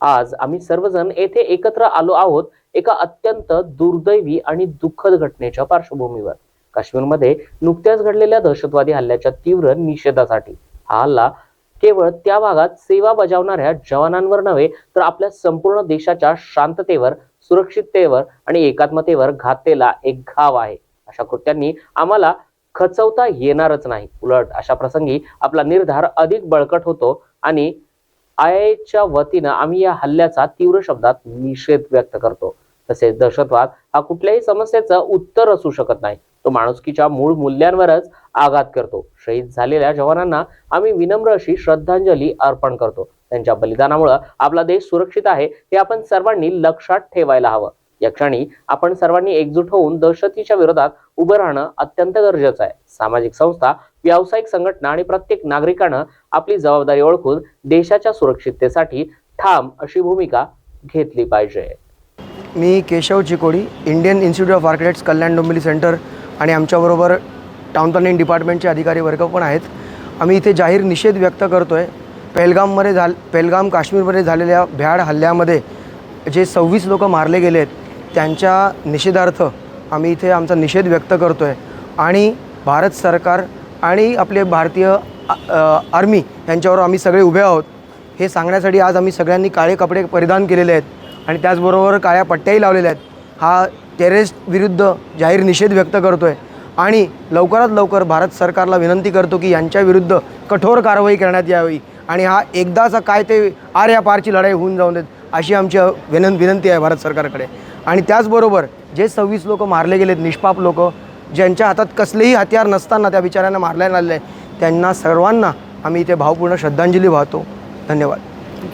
आज आम्ही सर्वजण येथे एकत्र आलो आहोत एका अत्यंत दुर्दैवी आणि दुःखद घटनेच्या पार्श्वभूमीवर. काश्मीरमध्ये नुकत्याच घडलेल्या दहशतवादी हल्ल्याच्या तीव्र निषेधासाठी हा हल्ला केवळ त्या भागात सेवा बजावणाऱ्या जवानांवर नव्हे तर आपल्या संपूर्ण देशाच्या शांततेवर सुरक्षिततेवर आणि एकात्मतेवर घातलेला एक घाव आहे. अशा कृत्यांनी आम्हाला खचवता येणारच नाही. उलट अशा प्रसंगी आपला निर्धार अधिक बळकट होतो आणि आय एच्या वतीनं आम्ही या हल्ल्याचा तीव्र शब्दात निषेध व्यक्त करतो. तसेच दहशतवाद हा कुठल्याही समस्येचं उत्तर असू शकत नाही. तो माणुसकीच्या मूळ मूल्यांवरच आघात करतो. शहीद झालेल्या जवानांना आम्ही विनम्र अशी श्रद्धांजली अर्पण करतो. त्यांच्या बलिदानामुळे आपला देश सुरक्षित आहे हे आपण सर्वांनी लक्षात ठेवायला हवं. या क्षणी आपण सर्वांनी एकजूट होऊन दहशतीच्या विरोधात उभं राहणं अत्यंत गरजेचं आहे. सामाजिक संस्था व्यावसायिक संघटना आणि प्रत्येक नागरिकानं आपली जबाबदारी ओळखून देशाच्या सुरक्षिततेसाठी ठाम अशी भूमिका घेतली पाहिजे. मी Keshav Chikodi Indian Institute of Architects Kalyan Dombivli centre आणि आमच्याबरोबर टाउन प्लॅनिंग डिपार्टमेंटचे अधिकारी वर्ग पण आहेत. आम्ही इथे जाहीर निषेध व्यक्त करतो आहे पहलगाममध्ये झाल पहलगाम काश्मीरमध्ये झालेल्या भ्याड हल्ल्यामध्ये जे सव्वीस लोक मारले गेले आहेत त्यांच्या निषेधार्थ आम्ही इथे आमचा निषेध व्यक्त करतो आहे आणि भारत सरकार आणि आपले भारतीय आर्मी यांच्यावर आम्ही सगळे उभे आहोत. हे सांगण्यासाठी आज आम्ही सगळ्यांनी काळे कपडे परिधान केलेले आहेत आणि त्याचबरोबर काळ्या पट्ट्याही लावलेल्या आहेत. हा टेररिस्ट विरुद्ध जाहीर निषेध व्यक्त करतो आहे आणि लवकरात लवकर भारत सरकारला विनंती करतो की यांच्या विरुद्ध कठोर कारवाई करण्यात यावी आणि हा एकदाचा काय ते आर या पारची लढाई होऊन जाऊन देत अशी आमची विनं विनंती आहे भारत सरकारकडे. आणि त्याचबरोबर जे सव्वीस लोक मारले गेलेत निष्पाप लोक ज्यांच्या हातात कसलेही हत्यार नसताना त्या बिचाऱ्यांना मारण्यात आलेलं आहे. त्यांना सर्वांना आम्ही इथे भावपूर्ण श्रद्धांजली वाहतो. धन्यवाद.